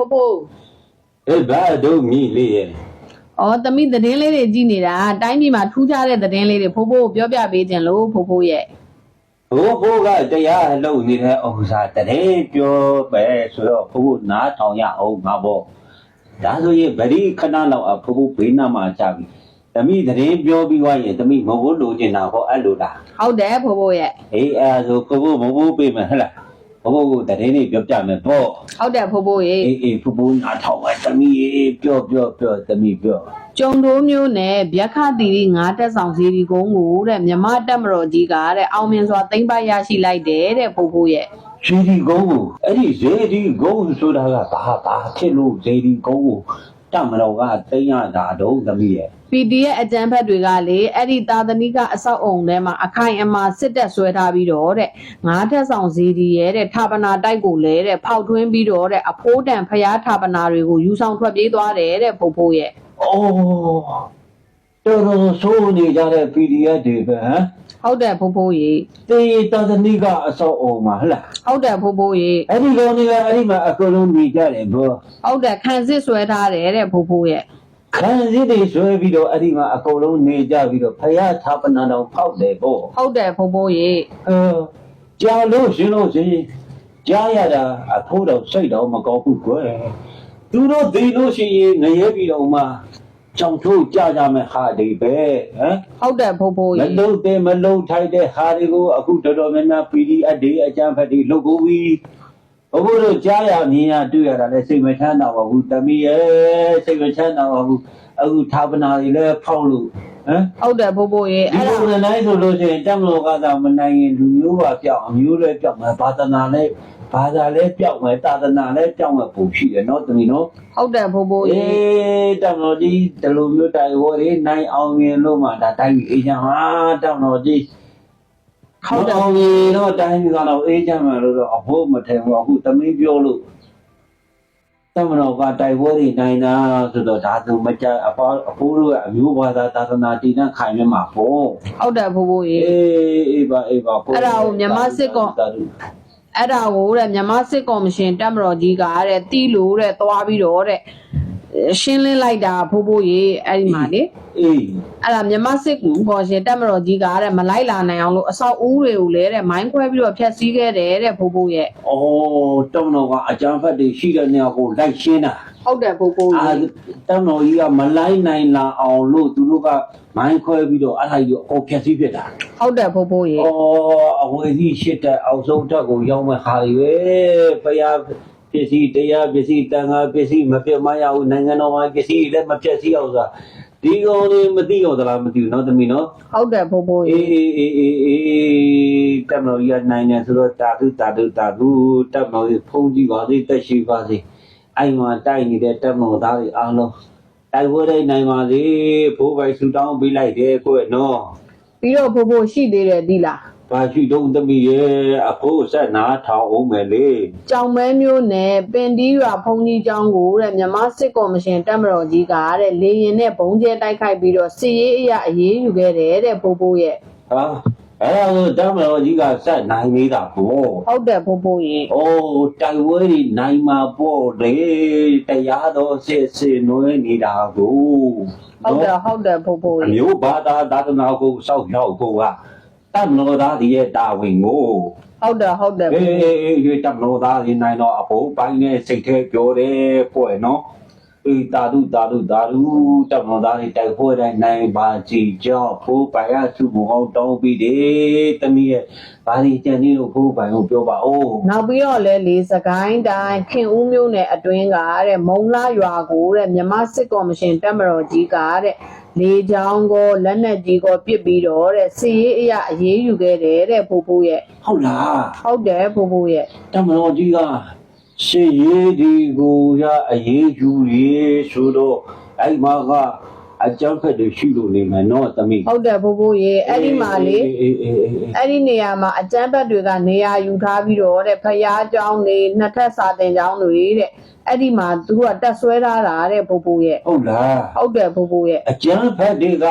ဖိုးဖိုးအေးဘာတို့မိလေးရဲ့။အော်သမီးသတင်းလေးတွေကြည့်နေတာတိုင်းပြည်မှာထူးခြားတဲ့သတင်းလေးတွေဖိုးဖိုးကိုပြောပြပေးခြင်းလို့ဖိုးဖိုးရဲ့ဘိုးဘိုးကတရားလုံးနေတဲ့ဥစ္စာတည်းပြောပဲဆိုတော့ဘိုးနားထောင်ရအောင်ငါပေါ့ဒါဆိုရင်ဗတိခဏလောက်အဖိုးဘိုးဘေးနားမှာကြပြီတမိတရင်ပြောပြီးွားရင်တမိမဟုတ်လို့ကျင်တာဟောအဲ့လိုလားဟုတ်တယ်ဖိုးဖိုးရဲ့အေးအဲ့ဒါဆိုဘိုးဘိုးမဟုတ်ပေးမယ်ဟဲ့လား ဘိုးဘိုးကတရင်လေးပြောပြမယ်ပေါ့ဟုတ်တယ်ဖိုးဖိုးရဲ့အေးအေးဘိုးဘိုးနားထောင်ပါတမိအေးပြောပြောပြောတမိပြောကျုံတိုးမျိုးနဲ့ဗျက်ခတီရီငါးတက်ဆောင်စီဒီကုန်းကိုတဲ့မြမတက်မတော်ကြီးကတဲ့အောင်မြင်စွာသိမ့်ပိုက်ရရှိလိုက်တယ်တဲ့ဖိုးဖိုးရဲ့ဇေဒီကုန်းကိုအဲ့ဒီဇေဒီကုန်းဆိုတာကဘာဘာဖြစ်လို့ဇေဒီကုန်းကိုတမတော်ကသိမ်းရတာတော့သမီးရဲ့ PDF အကြမ်းဖက်တွေကလေအဲ့ဒီသာသနိကအဆောက်အုံထဲမှာအခိုင်အမာစစ်တပ်ဆွဲထားပြီးတော့တဲ့ငါးထက်ဆောင်စီဒီရဲ့တဲ့ဌာပနာတိုက်ကိုလဲတဲ့ဖောက်ထွင်းပြီးတော့တဲ့အဖိုးတန်ဖျားဌာပနာတွေကိုယူဆောင်ထွက်ပြေးသွားတယ်တဲ့ဖိုးဖိုးရဲ့အော်တော်တော်ဆိုးနေကြတဲ့ PDF တွေပဲဟမ်ဟုတ်တယ်ဖိုးဖိုးရေတေတာသနိကအဆောက်အုံမှာဟလားဟုတ်တယ်ဖိုးဖိုးရေအဲ့ဒီကောင်တွေကအဲ့ဒီမှာအကုန်လုံးနေကြတယ်ဘောဟုတ်တယ်ခံစစ်ဆွဲထားတယ်တဲ့ဖိုးဖိုးရဲ့ ခံစည်းတွေဆွဲပြီးတော့အဲ့ဒီမှာအကုန်လုံးနေကြပြီးတော့ဖယားသာပနာတော်ဖောက်တယ်ပေါ့ဟုတ်တယ်ဖိုးဖိုးရေအဲကြာလို့ရှင်လို့ရှင်ကြားရတာအဖိုးတော်စိတ်တော်မကောင်းဘူးကွယ်သူတို့ဒီလို့ရှိရင်ငရဲပြီးတော့မှကြောင်ထိုးကြကြမယ်ဟာဒီပဲဟမ်ဟုတ်တယ်ဖိုးဖိုးမရေလုံးတဲ့မလုံးထိုက်တဲ့ဟာတွေကိုအခုတော်တော်များများ PDF တွေအကြမ်းဖက်တွေလုပ်ကုန်ပြီ ဘုဘတို့ကြားရမြင်ရတွေ့ရတာလည်းစိတ်မချမ်းသာပါဘူးတမီးရဲ့စိတ်မချမ်းသာပါဘူးအခုသာပနာတွေလည်းဖောက်လို့ဟမ်ဟုတ်တယ်ဖိုးဖိုးရေဒီအဲ့ဒါလိုနဲ့ဆိုလို့ရှိရင်တမလို့ကသာမနိုင်ရင်လူမျိုးပါပြောက်အမျိုးလည်းပြောက်မယ်ဘာသာနာလည်းဘာသာလည်းပြောက်မယ်သာသနာလည်းပြောက်မယ်ပုံရှိတယ်နော်တမီးနော်ဟုတ်တယ်ဖိုးဖိုးအေရေးတမလို့ဒီဒီလိုမျိုးတိုင်ဝေါ်တွေနိုင်အောင်ရင်လို့မှဒါတိုင်းပြီးအေးချမ်းဟာတမလို့ဒီ ဟုတ်တယ်အောင်ရင်တော့တိုင်းပြီးကတော့အေးချမ်းမယ်လို့တော့အဖို့မထင်ဘူးအခုတမီးပြောလို့တမလို့ကတိုင်ဝေါ်တွေနိုင်တာဆိုတော့ဒါသူမကြအဖေအဖိုးတို့ကအမျိုးဘာသာသာသနာတည်နှံ့ခိုင်မြဲမှာပေါ့ဟုတ်တယ်ဖိုးဖိုးရေအေးအေးပါအေးပါအဲ့ဒါကိုမြန်မာစစ်ကောင်တာတူအဲ့ဒါကိုတဲ့မြန်မာစစ်ကော်မရှင်တက်မတော်ကြီးကတဲ့တီးလို့တဲ့သွားပြီးတော့တဲ့ ရှင်းလင်းလိုက်တာဖိုးဖိုးရေအဲ့ဒီမှာလေအေးအဲ့ဒါမြန်မာစစ်ကော်မရှင်တက်မတော်ကြီးကတဲ့မလိုက်လာနိုင်အောင်လို့အဆောက်အဦတွေကိုလည်းတဲ့မိုင်းခွဲပြီးတော့ဖျက်ဆီးခဲ့တယ်တဲ့ဖိုးဖိုးရဲ့အော်တောင်းတော့ကအကြမ်းဖက်တွေရှိတဲ့နေရာကိုလိုက်ရှင်းတာဟုတ်တယ်ဖိုးဖိုးအာရေတောင်းတော်ကြီးကမလိုက်နိုင်လာအောင်လို့သူတို့ကမိုင်းခွဲပြီးတော့အဲ့ဒါကြီးကိုဖျက်ဆီးဖြစ်တာဟုတ်တယ်ဖိုးဖိုးရေအော်အဝေကြီးရှစ်တဲ့အောက်ဆုံးတက်ကိုရောက်မဲ့ဟာတွေပဲဖယား ပစ္စည်းတရားပစ္စည်းတန်ခါပစ္စည်းမပြတ်မရဘူးနိုင်ငံတော်မှာပစ္စည်းလည်းမပြတ်စီအောင်ဆိုတာဒီကောင်လေးမသိအောင်သလားမသိဘူးเนาะသမီးเนาะ ဟုတ်တယ်ဖိုးဖိုးရေ အေးအေးအေးအေးအေးတမလို့ရနိုင်တယ်ဆိုတော့တာတုတာတုတာတုတမလို့ဖုံးကြည့်ပါစေတက်ရှိပါစေအဲ့မှာတိုက်နေတဲ့တမလို့သားတွေအားလုံးတိုက်ပွဲတွေနိုင်ပါစေဘိုးပိုင်ဆူတောင်းပေးလိုက်တယ်ကိုယ့်နော် ပြီးတော့ဖိုးဖိုးရှိသေးတယ်ဒီလား ဘာရှိတော့သမီးရဲ့အဖိုးဆက်နာထောင်အောင်မယ်လေကြောင်မဲမျိုးနဲ့ပင်တီးရွာဖုန်ကြီးကျောင်းကိုတဲ့မြန်မာစစ်ကော်မရှင်တက်မတော်ကြီးကတဲ့လေရင်နဲ့ဘုံကျဲတိုက်ခိုက်ပြီးတော့စစ်ရေးအရာအရေးယူခဲ့တယ်တဲ့ဖိုးဖိုးရဲ့ဟာအဲ့ဒါဆိုတမလို့ကြီးကဆက်နိုင်နေတာပေါ့ဟုတ်တယ်ဖိုးဖိုးရေအိုးတိုက်ပွဲတွေနိုင်မှာပေါ့လေတရားတော်စစ်စစ်နွေးနေတာကိုဟုတ်တယ်ဟုတ်တယ်ဖိုးဖိုးအရေမျိုးဘာသာသာသနာကိုစောင့်ရှောက်ဖို့က တမလို့သားဒီရဲ့တာဝန်ကိုဟုတ်တယ်ဟုတ်တယ်အေးအေးအေးတမလို့သားဒီနိုင်တော့အဖို့ပိုင်းနဲ့စိတ်ထဲပြောတယ်ပေါ့နော်အေးတာတုတာတုတာတုတမလို့သားဒီတိုက်ပွဲတိုင်းနိုင်ပါကြည်ကြောဖို့ပိုင်ရစုမအောင်တောင်းပြီးတယ်တမီးရဲ့ဘာဒီကြံနေလို့ဖို့ပိုင်ကိုပြောပါဦးနောက်ပြီးတော့လဲလေစကိုင်းတိုင်းခင်ဦးမျိုးနယ်အတွင်းကတဲ့မုံလာရွာကိုတဲ့မြန်မာစစ်ကော်မရှင်တက်မတော်ကြီးကတဲ့ လေချောင်းကိုလက်နက်ကြီးကိုပစ်ပြီးတော့တဲ့စစ်ရေးအရာအရေးယူခဲ့တယ်တဲ့ဖိုးဖိုးရဲ့ဟုတ်လားဟုတ်တယ်ဖိုးဖိုးရဲ့တမတော်ကြီးကရှေ့ရေးဒီကိုရအရေးယူရေဆိုတော့အဲ့မှာက အကြောင်းဖက်တွေရှိလို့နေမယ်နော်သမီးဟုတ်တယ်ဘိုးဘိုးရေအဲ့ဒီမှာလေအဲ့ဒီနေရာမှာအကျန်းဘက်တွေကနေရာယူထားပြီးတော့တဲ့ဖရာကျောင်းနေနှစ်ထပ်စာတင်ကျောင်းတွေတဲ့အဲ့ဒီမှာသူကတက်ဆွဲထားတာတဲ့ဘိုးဘိုးရဲ့ဟုတ်လားဟုတ်တယ်ဘိုးဘိုးရဲ့အကျန်းဖက်တွေက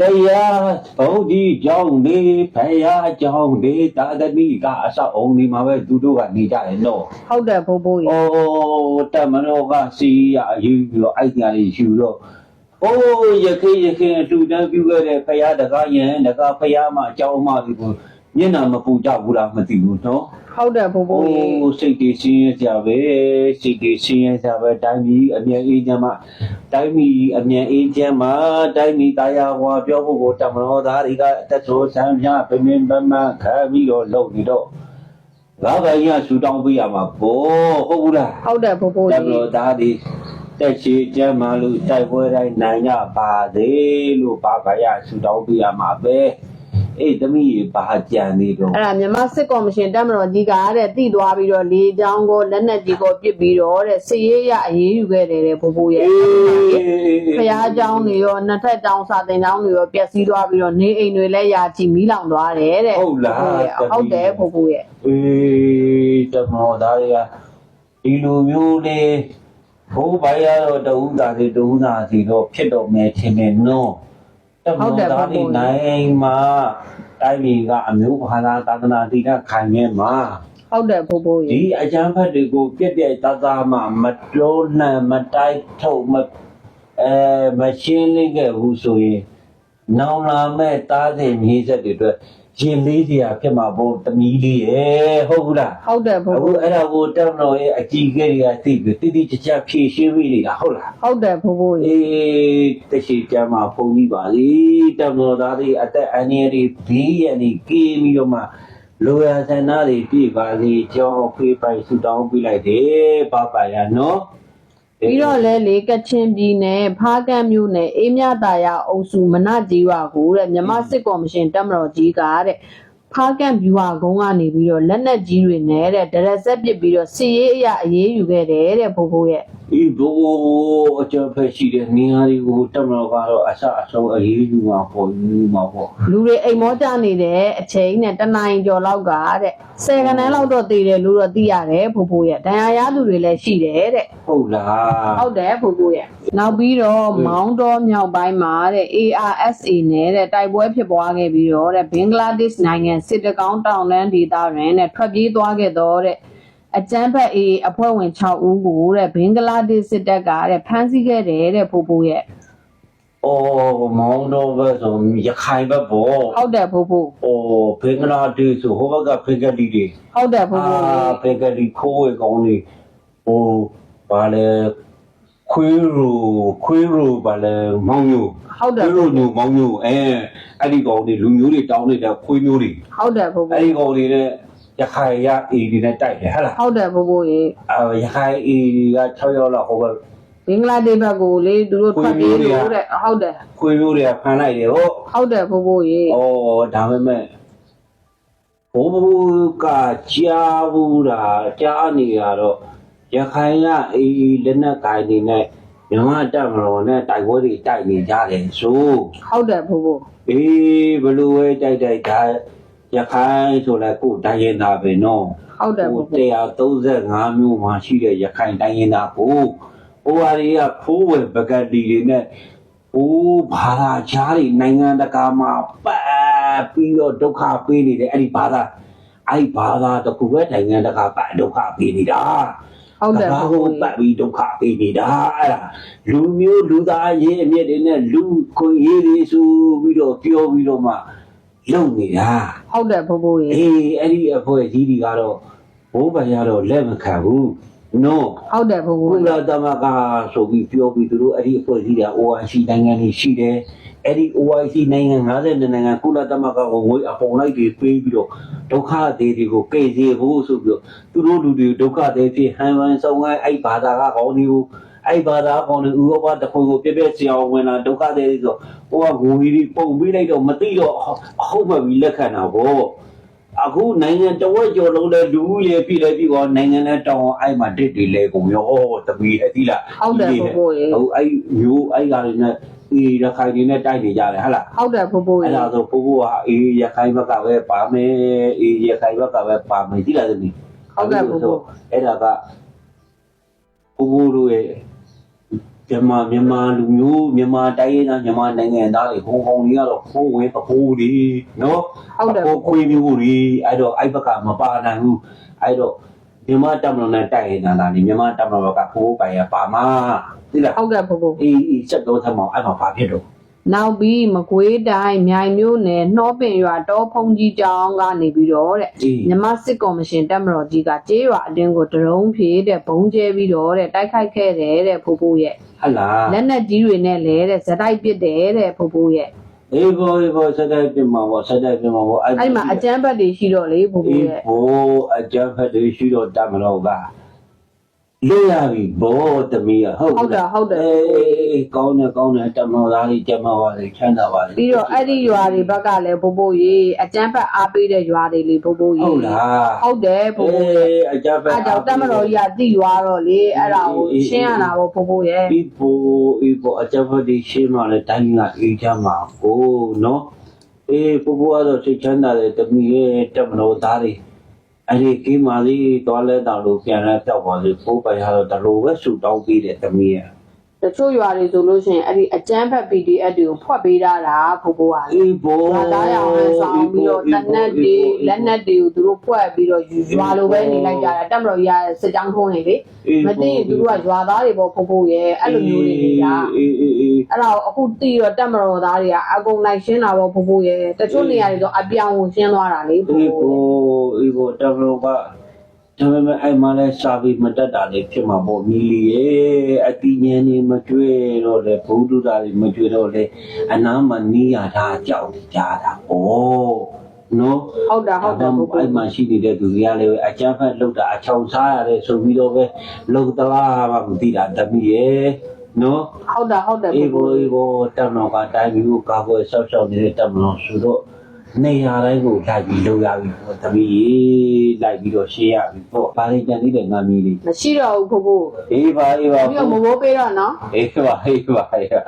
တရားဘုန်းကြီးကြောင့်နေဖရာကြောင့်နေတာသမီကအဆောက်အုံနေမှာပဲသူတို့ကနေကြတယ်နော်ဟုတ်တယ်ဘိုးဘိုးရေဩတမနောကစီရယူပြီးတော့အဲ့ဒီနေရာကြီးယူတော့ အိုးရခေရခေအတူတန်းပြုခဲ့တဲ့ဖယားတကားယံတကားဖယားမအကြောင်းမဒီကိုမျက်နှာမပူကြဘူးလားမသိဘူးနော်ဟုတ်တယ်ဖိုး။ဖိုးရေအိုးစိတ်တွေဆင်းရဲကြပဲစိတ်တွေဆင်းရဲကြပဲတိုင်းပြည်အမြဲအေးချမ်းမှတိုင်းပြည်အမြဲအေးချမ်းမှတိုင်းပြည်တရားဟောပြောဖို့ကိုတမနောသားတွေကအသက်ဆိုဆန်းပြပင်ပင်ပန်းပန်းခံပြီးတော့လုပ်နေတော့ငါးပိုင်းကဆူတောင်းပေးရမှာပေါ့ဟုတ်ဘူးလားဟုတ်တယ်ဖိုးဖိုးတရေမလို့သားဒီ တက်ရှိကျမ်းမာလို့တိုက်ပွဲတိုင်းနိုင်ရပါသေးလို့ဘာဘာရဆူတောင်းပြရမှာပဲအေးသမီးရေဘာကြံနေတော့အဲ့ဒါမြမစစ်ကော်မရှင်တက်မတော်ကြီးကတဲ့တိသွားပြီးတော့လေးချောင်းကိုလက်နဲ့ကြီးကိုပြစ်ပြီးတော့တဲ့စစ်ရေးရအေးယူခဲ့တယ်တဲ့ဘိုးဘိုးရဲ့ဖျားချောင်းတွေရောနှစ်ထပ်ချောင်းစာတင်ချောင်းတွေရောပျက်စီးသွားပြီးတော့နေအိမ်တွေလည်းရာချီမီးလောင်သွားတယ်တဲ့ဟုတ်လားဟုတ်တယ်ဘိုးဘိုးရဲ့အေးတမောသားတွေကဒီလိုမျိုးလေး ဘိုးဘရတော့တူးသားတွေတူးသားစီတော့ဖြစ်တော့မယ်ထင်တယ်နော်တမောသားတွေနိုင်မှာတိုင်းပြည်ကအမျိုးဘာသာသာသနာတည်တဲ့ခိုင်မြဲမှာဟုတ်တယ်ဖိုးဖိုးဒီရဲ့အကြမ်းဖက်တွေကိုပြက်ပြက်သားသားမှမတိုးနှံမတိုက်ထုတ်မအဲမရှင်းလင်းခဲ့ဘူးဆိုရင်နောင်လာမဲ့သားစဉ်မြေဆက်တွေအတွက် ရင်လေးစရာဖြစ်မှာပေါ့တမီးလေးရဲ့ဟုတ်ဘူးလားဟုတ်တယ်ဖိုးအခုဖိုးအဲ့ဒါကိုတက်မလို့ရဲ့အကြီးကလေးတွေကသိပြီးတိတိကျကျဖြည့်ရှင်းပြီးနေတာဟုတ်လားဟုတ်တယ်ဖိုးဖိုးရဲ့အေးတရှိကြမှာဖုန်ကြီးပါလေတက်မလို့သားတွေအသက်အန္တရာယ်တွေဘေးရန်တွေကင်းပြီးတော့မှလိုရာဆန္ဒတွေပြည့်ပါစေကြောင်းဖေးပိုင်ဆူတောင်းပြလိုက်တယ်ပါပါရနော် ပြီးတော့လဲလေကချင်ပြည်နယ်ဖားကန့်မြို့နယ်အေးမြတာယာအုပ်စုမနကြီးရွာကိုတဲ့မြန်မာစစ်ကော်မရှင်တက်မတော်ကြီးကတဲ့ဖားကန့်ဗျူဟာကုန်းကနေပြီးတော့လက်နက်ကြီးတွေနဲ့တဲ့ဒရက်ဆက်ပစ်ပြီးတော့စီရေးအရာအေးအေးယူခဲ့တယ်တဲ့ဖိုးဖိုးရဲ့ဒီဘိုးအကျဖက်ရှိတဲ့နေရာတွေကိုတက်မလို့ကတော့အဆအဆုံးအရေးယူမှာပေါ့ယူမှာပေါ့လူတွေအိမ်မောကြနေတဲ့အချိန်နဲ့တနိုင်ကျော်လောက်ကတဲ့ဆယ်ကနန်းလောက်တော့တည်တယ်လို့တော့သိရတယ်ဖိုးဖိုးရဲ့ဒဏ်ရာရသူတွေလည်းရှိတယ်တဲ့ဟုတ်လားဟုတ်တယ်ဖိုးဖိုးရဲ့နောက်ပြီးတော့မောင်းတော်မြောက်ပိုင်းမှာတဲ့ ARSA နဲ့တဲ့တိုက်ပွဲဖြစ်ပွားခဲ့ပြီးတော့တဲ့ဘင်္ဂလားဒေ့ရှ်နိုင်ငံစစ်တကောင်းတောင်တန်းဒေသတွင်တဲ့ထွက်ပြေးသွားခဲ့တော့တဲ့ အကျန်းဖက် AA အဖွဲ့ဝင်6ဦးကိုတဲ့ဘင်္ဂလားဒေ့ရှ်စစ်တပ်ကတဲ့ဖမ်းဆီးခဲ့တယ်တဲ့ဖိုးဖိုးရဲ့အော်မောင်တော်ပဲဆိုရခိုင်ဘက်ပေါ့ဟုတ်တယ်ဖိုးဖိုး။အော်ဘင်္ဂလားဒေ့ရှ်ဆိုဟိုဘက်ကဘင်္ဂလီတွေဟုတ်တယ်ဖိုးဖိုးဘင်္ဂလီခိုးဝေကောင်းတွေဟိုဘာလဲခွေးရူခွေးရူဘာလဲမောင်ညိုဟုတ်တယ်ခွေးရူညိုမောင်ညိုအဲအဲ့ဒီကောင်တွေလူမျိုးတွေတောင်းနေတဲ့ခွေးမျိုးတွေဟုတ်တယ်ဖိုးအဲ့ဖိုးဒီကောင်တွေနဲ့ ရခိုင်ရအေဒီနဲ့တိုက်တယ်ဟဟလားဟုတ်တယ်ဖိုးဖိုးရေအာရခိုင်အေဒီက6ရောက်လောက်ဟိုဘက်ဘင်္ဂလားဒေ့ရှ်ဘက်ကိုလေသူတို့ထွက်ပြေးလို့တဲ့ဟုတ်တယ်ခွေးမျိုးတွေကဖမ်းလိုက်တယ်ဟုတ်ဟုတ်တယ်ဖိုးဖိုးရေ။အော်ဒါပေမဲ့ဘိုးဘိုးကကြားဘူးလားကြားနေရတော့ရခိုင်ကအေးလက်နက်ကိုင်နေနဲ့မြန်မာတပ်မတော်နဲ့တိုက်ပွဲတွေတိုက်နေကြတယ်ဆိုဟုတ်တယ်ဖိုးဖိုးအေးဘလို့ဝဲတိုက်တိုက်ဒါ ရခိုင်ဆိုလဲကိုယ်တိုင်းရင်သားပဲနော်ဟုတ်တယ်ဟိုဖိုးဖိုး135မျိုးမှရှိတဲ့ရခိုင်တိုင်းရင်သားကိုဟိုဟာတွေကဖိုးဝယ်ပကတိတွေနဲ့။အိုးဘာသာချားတွေနိုင်ငံတကာမှာပတ်ပြီးတော့ဒုက္ခပေးနေတယ်အဲ့ဒီဘာသာအဲ့ဒီဘာသာတကူပဲနိုင်ငံတကာပတ်ဒုက္ခပေးနေတာဟုတ်တယ်ဘာဖိုးကိုဖိုးပတ်ပြီးဒုက္ခပေးနေတာအဲ့ဒါလူမျိုးလူသားရေးအမြင့်တွေနဲ့လူကိုရေးတွေဆိုပြီးတော့ပြောပြီးတော့မှ လုံနေတာဟုတ်တယ်ဖိုးဖိုးရေအေးအဲ့ဒီအဖွဲ့ကြီးတွေကတော့ဘိုးဘရတော့လက်မခံဘူးနော်ဟုတ်တယ်ဖိုးကုဖိုးလသမဂ္ဂဆိုပြီးပြောပြီးသူတို့အဲ့ဒီအဖွဲ့အစည်းတွေ OIC နိုင်ငံတွေရှိတယ်အဲ့ဒီ OIC နိုင်ငံ52နိုင်ငံကုလသမဂ္ဂကိုငွေအပုံလိုက်တွေပေးပြီးတော့ဒုက္ခတွေတွေကိုကယ်ဆယ်ဖို့ဆိုပြီးတော့သူတို့လူတွေဒုက္ခတွေဖြစ်ဟန်ဝန်ဆောင်ငိုင်းအဲ့ဘာသာကကောင်းနေဘူး အဲ့ဘာသာကောင်းနေဥရောပတစ်ခုကိုပြည့်ပြည့်စင်အောင်ဝင်လာဒုက္ခတွေဆိုဟိုကငွေတွေပုံပေးလိုက်တော့မသိတော့အဟုတ်မှပြီးလက်ခံတာဗောအခုနိုင်ငံတဝက်ကျော်လုံးလဲလူဦးရေပြည်လဲပြည်ကောနိုင်ငံနဲ့တောင်းအဲ့မှာတစ်တွေလဲကုန်ရောတပီးအသီးလားဟုတ်တယ်ဖိုးဖိုးရေဟိုအဲ့မျိုးအဲ့ကလေးနဲ့အေးရခိုင်တွေနဲ့တိုက်နေကြတယ်ဟဟလားဟုတ်တယ်ဖိုးဖိုးရေအဲ့ဒါဆိုပို့ဖို့ဟာအေးရခိုင်ဘက်ကပဲပါမယ်အေးရခိုင်ဘက်ကပဲပါမယ်ဒီလားသမီးဟုတ်ကဲ့ဖိုးဖိုးအဲ့ဒါကပို့ဖို့တို့ရဲ့ မြန်မာမြန်မာလူမျိုးမြန်မာတိုင်းရင်းသားမြန်မာနိုင်ငံသားတွေဟိုကောင်ကြီးကတော့ခိုးဝင်ပခိုးဒီနော်ဟုတ်တယ်ပခိုးခွေးမျိုးတွေအဲ့တော့အဲ့ဘက်ကမပါနိုင်ဘူးအဲ့တော့မြန်မာတမန်တော်နဲ့တိုက်ရင်နာနေမြန်မာတမန်တော်ကခိုးပိုင်ရပါမသိလားဟုတ်ကဲ့ဖိုးဖိုးအေးအေးစက်တော့သမောင်အဲ့မှာဘာဖြစ်တော့နောက်ပြီးမကွေးတိုင်းမြိုင်မြို့နယ်နှောပင်ရွာတောဖုံကြီးကျောင်းကနေပြီးတော့တဲ့အေးမြမစစ်ကော်မရှင်တက်မတော်ကြီးကကျေးရွာအတွင်းကိုဒရုန်းဖြေတဲ့ဘုံကျဲပြီးတော့တဲ့တိုက်ခိုက်ခဲ့တယ်တဲ့ဖိုးဖိုးရဲ့ ဟလာလက်နက်ကြီးတွေနဲ့လဲတဲ့ဇက်တိုက်ပစ်တယ်တဲ့ဖိုးဖိုးရဲ့အေးဘောအေးဘောစက်တဲ့ပြင်မှာဘောစက်တဲ့ပြင်မှာဘောအဲ့ဒီမှာအကျန်းဘတ်တွေရှိတော့လေဖိုးဖိုးအေးရဲ့ဘောအကြမ်းဖက်တွေရှိတော့တမတော်က လွတ်ရပြီဘောတမီးရဟုတ်ဟုတ်တယ်ဟုတ်တယ်အေးကောင်းတယ်ကောင်းတယ်တမတော်သားလေးကျမပါလေချမ်းသာပါလေပြီးတော့အဲ့ဒီရွာတွေဘက်ကလည်းဖိုးဖိုးရေအကျန်းဘတ်အားပေးတဲ့ရွာတွေလေဖိုးဖိုးရေဟုတ်လားဟုတ်တယ်ဖိုးဖိုးရဲ့အေးအကြမ်းဖက်အဲ့ကြောင့်တက်မတော်ကြီးကတိရွာတော့လေအဲ့ဒါကိုရှင်းရတာပေါ့ဖိုးဖိုးရဲ့ဒီဘောအေးဘောအကြမ်းဖက်တွေရှင်းမှလည်းတိုင်းကအေးချမ်းမှာကိုနော်အေးပူပူကတော့စိတ်ချမ်းသာတယ်တမီးရဲ့တမတော်သားတွေ အဲ့ဒီကိမာလေးတော်လဲတောင်လို့ပြန်လဲပြောက်ပါလေပိုးပိုင်ရတော့တလူပဲဆူတောင်းပြီးတယ်တမီးရဲ့ တချို့ရွာတွေဆိုလို့ရှိရင်အဲ့ဒီအကျန်းဖက် PDF တွေကိုဖွက်ပေးထားတာဖိုးဖိုးကလေအေးဘောရွာသားရအောင်လဲဆောင်ပြီးတော့တနက်တွေလက်နက်တွေကိုသူတို့ဖွက်ပြီးတော့ရွာလိုပဲနေလိုက်ကြတာတက်မတော်ကြီးကစစ်ကြောင်းထုံးနေလေမသိရင်သူတို့ကရွာသားတွေပေါ့ဖိုးဖိုးရဲ့အဲ့လိုမျိုးတွေနေတာအေးအေးအေးအဲ့တော့အခုတီးတော့တက်မတော်သားတွေကအကုန်လိုက်ရှင်းတာပေါ့ဖိုးဖိုးရဲ့တချို့နေရာတွေတော့အပြောင်းကိုရှင်းသွားတာလေဖိုးအေးဖိုးဘောအေးဘောတမလို့က ဒါပေမဲ့အဲ့မှာလဲစာပြီးမတက်တာလေးဖြစ်မှာပေါ့မီလီရဲ့အတီးညံနေမကျွေးတော့လေဘုဒ္ဓတာတွေမကျွေးတော့လေအနာမနီးရတာကြောက်ကြတာဩနော်ဟုတ်တာဟုတ်တယ်ဖိုးဖိုးအဲ့မှာရှိနေတဲ့သူတွေကလည်းအကြမ်းဖက်လုပ်တာအချောင်စားရတယ်ဆိုပြီးတော့ပဲလုံတလားမှမသိတာတမီးရဲ့နော်ဟုတ်တာဟုတ်တယ်အေးဖိုးဘောဖိုးအေးဘောတမန်တော်ကတိုင်းမျိုးကာကွယ်ဆောက်ရှောက်နေတဲ့တမန်တော်ဆိုတော့ နေရာတိုင်းကိုလိုက်ပြီးလုံရပြီပေါ့တမီးရေလိုက်ပြီးတော့ရှင်းရပြီပေါ့ဘာလေးကြံသေးတယ်ငါမီးလေးမရှိတော့ဘူးဖိုးဖိုးအေးပါအေးပါပြီးတော့မမိုးပေးတော့နော်အေးပါအေးပါအေးပါ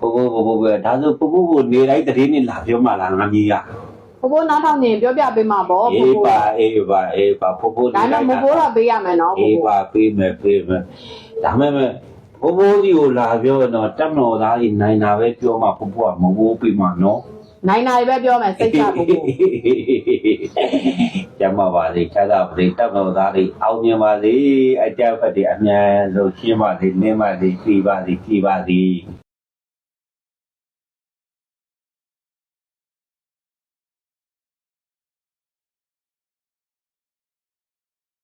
ဘိုးဘိုးဘိုးဘိုးဒါဆိုဘိုးဘိုးကိုနေတိုင်းတည်းနေလာပြောမှလားငါမီးရဖိုးဖိုးနောက်ထောင်နေပြောပြပေးမှာပေါ့ဖိုးအေးဖိုးပါအေးပါအေးပါဘိုးဘိုးဒါမှမဟုတ်မိုးတော့ပေးရမယ်နော်ဖိုးအေးဖိုးပါပေးမယ်ပေးမယ်ဒါမဲ့မဲ့ဘိုးဘိုးကြီးကိုလာပြောတော့တက်မတော်သားကြီးနိုင်တာပဲပြောမှဘိုးဘိုးကမဘိုးပေးမှနော် နိုင်နိုင်ပဲပြောမယ်စိတ်ချဖိုးဖိုးကျမပါစေချမ်းသာပါစေတက်တော်သားတွေအောင်မြင်ပါစေအကြက်ဖက်တွေအမြန်ဆုံးရှင်းပါစေနင်းပါစေပြပါစေပြပါစေ